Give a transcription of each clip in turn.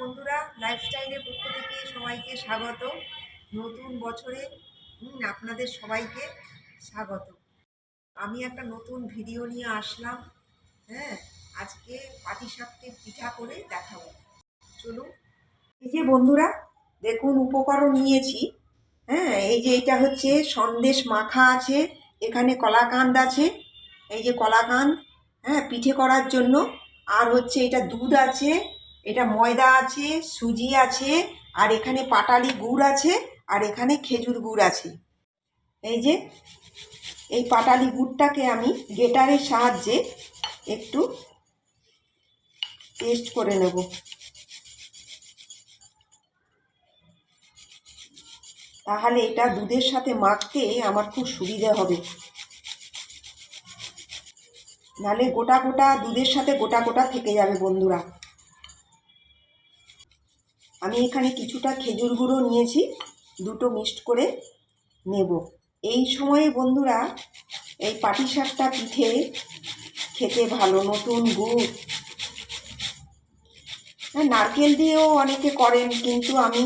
বন্ধুরা লাইফস্টাইলের পক্ষ থেকে সবাইকে স্বাগত। নতুন বছরে আপনাদের সবাইকে স্বাগত। আমি একটা নতুন ভিডিও নিয়ে আসলাম হ্যাঁ আজকে পাটিসাপকে পিঠা করে দেখাবো। চলুন। এই যে বন্ধুরা, দেখুন উপকরণ নিয়েছি হ্যাঁ এই যে এটা হচ্ছে সন্দেশ মাখা আছে, এখানে কলাকান্দ আছে, এই যে কলাকান্দ হ্যাঁ পিঠে করার জন্য। আর হচ্ছে এটা দুধ আছে এটা ময়দা আছে, সুজি আছে, আর এখানে পাটালি গুড় আছে, আর এখানে খেজুর গুড় আছে। এই যে, এই পাটালি গুড়টাকে আমি গেটারের সাহায্যে একটু পেস্ট করে নেব। তাহলে এটা দুধের সাথে মাখতে আমার খুব সুবিধে হবে। নালে গোটা গোটা দুধের সাথে গোটা গোটা থেকে যাবে বন্ধুরা। আমি এখানে কিছুটা খেজুর গুঁড়ো নিয়েছি, দুটো মিক্সড করে নেব। এই সময়ে বন্ধুরা, এই পাটিসাপটা পিঠে খেতে ভালো, নতুন গুড়। হ্যাঁ নারকেল দিয়েও অনেকে করেন, কিন্তু আমি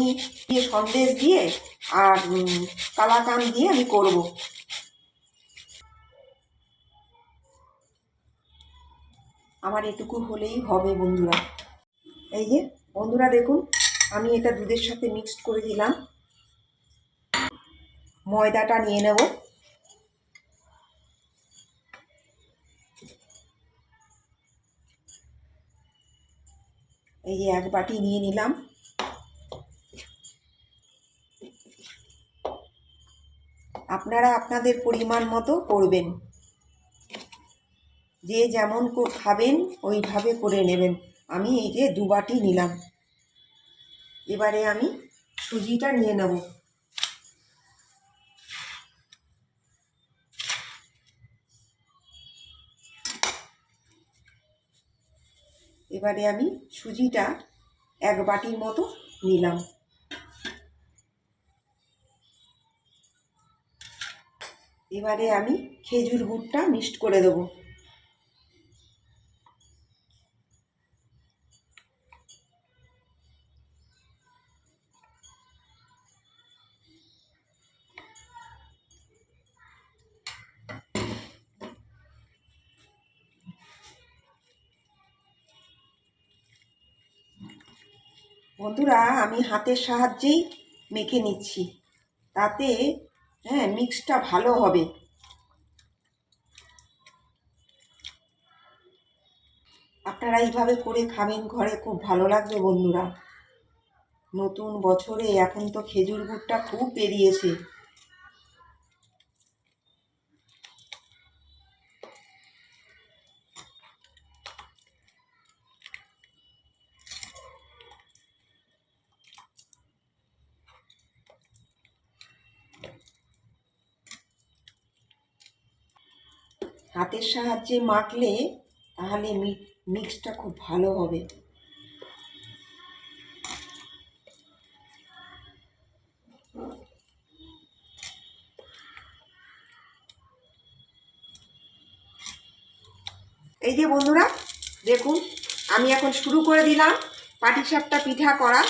দিয়ে সন্দেশ দিয়ে আর কালাকান দিয়ে আমি করব। আমার এটুকু হলেই হবে বন্ধুরা। এই যে, বন্ধুরা দেখুন আমি এটা দুধের সাথে মিক্সড করে দিলাম। ময়দাটা নিয়ে নেব। এই এক বাটি নিয়ে নিলাম। আপনারা আপনাদের পরিমাণ মতো করবেন। যে যেমন খাবেন, ওইভাবে করে নেবেন। আমি এই যে দু বাটি নিলাম। এবারে আমি সুজিটা নিয়ে নেব। এবারে আমি সুজিটা এক বাটির মতো নিলাম। এবারে আমি খেজুর গুড়টা মিক্সড করে দেবো। বন্ধুরা, আমি হাতের সাহায্যেই মেখে নিচ্ছি। তাতে হ্যাঁ মিক্সটা ভালো হবে। আপনারা এইভাবে করে খাবেন, ঘরে খুব ভালো লাগবে বন্ধুরা। নতুন বছরে এখন তো খেজুর গুড়টা খুব বেরিয়েছে। হাতের সাহায্যে মাখলে তাহলে মিক্সটা খুব ভালো হবে। এই যে বন্ধুরা, দেখুন, আমি এখন শুরু করে দিলাম পাটিসাপটা পিঠা করা।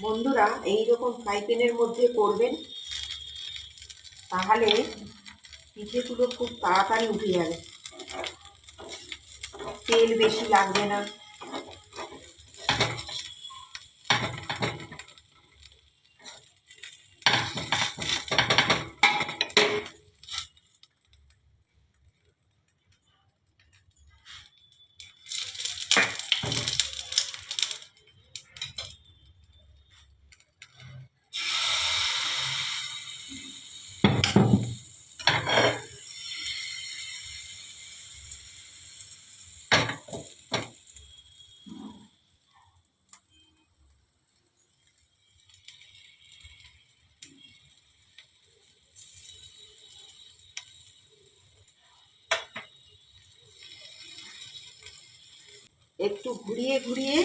বন্ধুরা এই রকম ফ্রাই প্যানের মধ্যে করবেন, তাহলে পিঠেগুলো খুব তাড়াতাড়ি উঠে যাবে। তেল বেশি লাগবে না। একটু ঘুরিয়ে ঘুরিয়ে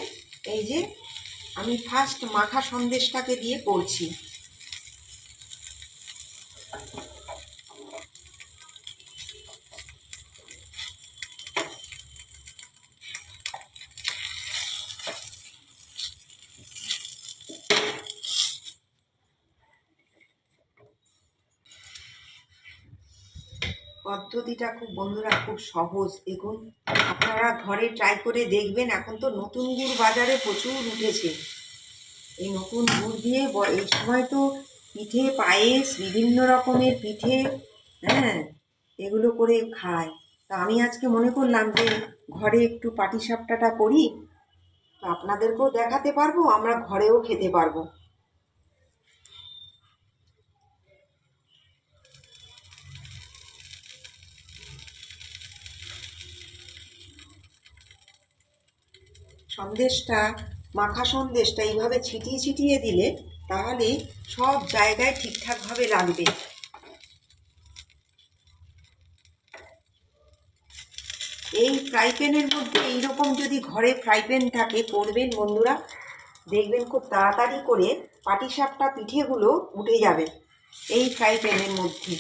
এই যে আমি ফার্স্ট মাখা সন্দেশটাকে দিয়ে করছি। পদ্ধতিটা খুব বন্ধুরা খুব সহজ। দেখুন, আপনারা ঘরে ট্রাই করে দেখবেন, এখন তো নতুন গুড় বাজারে প্রচুর উঠেছে। এই নতুন গুড় দিয়ে এই সময় তো পিঠে পায়েস, বিভিন্ন রকমের পিঠে হ্যাঁ এগুলো করে খায়। তা আমি আজকে মনে করলাম যে, ঘরে একটু পাটিসাপটাটা করি, তো আপনাদেরকেও দেখাতে পারব, আমরা ঘরেও খেতে পারব। সন্দেশটা, মাখা সন্দেশটা এইভাবে ছিটিয়ে ছিটিয়ে দিলে তাহলে সব জায়গায় ঠিকঠাকভাবে লাগবে। এই ফ্রাই প্যানের মধ্যে এইরকম যদি ঘরে ফ্রাই প্যান থাকে, করবেন বন্ধুরা, দেখবেন খুব তাড়াতাড়ি করে পাটিসাপটা পিঠেগুলো উঠে যাবে এই ফ্রাই প্যানের মধ্যে।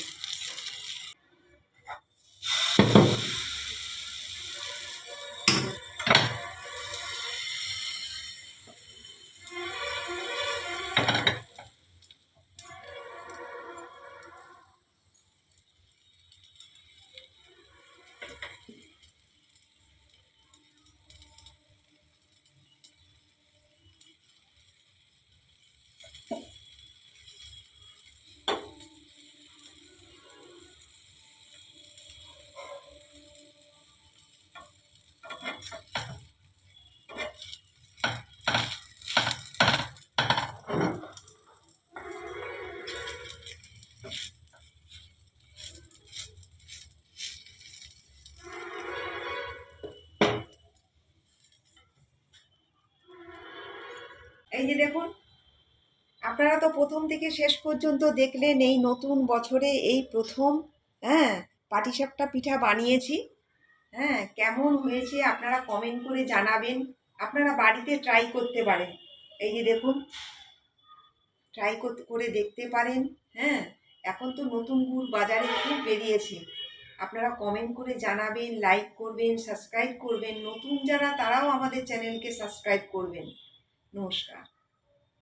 এই যে দেখুন, আপনারা তো প্রথম থেকে শেষ পর্যন্ত দেখলেন এই নতুন বছরে এই প্রথম হ্যাঁ পাটিসাপটা পিঠা বানিয়েছি। হ্যাঁ কেমন হয়েছে আপনারা কমেন্ট করে জানাবেন। আপনারা বাড়িতে ট্রাই করতে পারেন। এই যে দেখুন ট্রাই করে দেখতে পারেন। হ্যাঁ এখন তো নতুন গুড় বাজারে খুব বেরিয়েছে। আপনারা কমেন্ট করে জানাবেন লাইক করবেন সাবস্ক্রাইব করবেন। নতুন যারা তারাও আমাদের চ্যানেলকে সাবস্ক্রাইব করবেন। নমস্কার।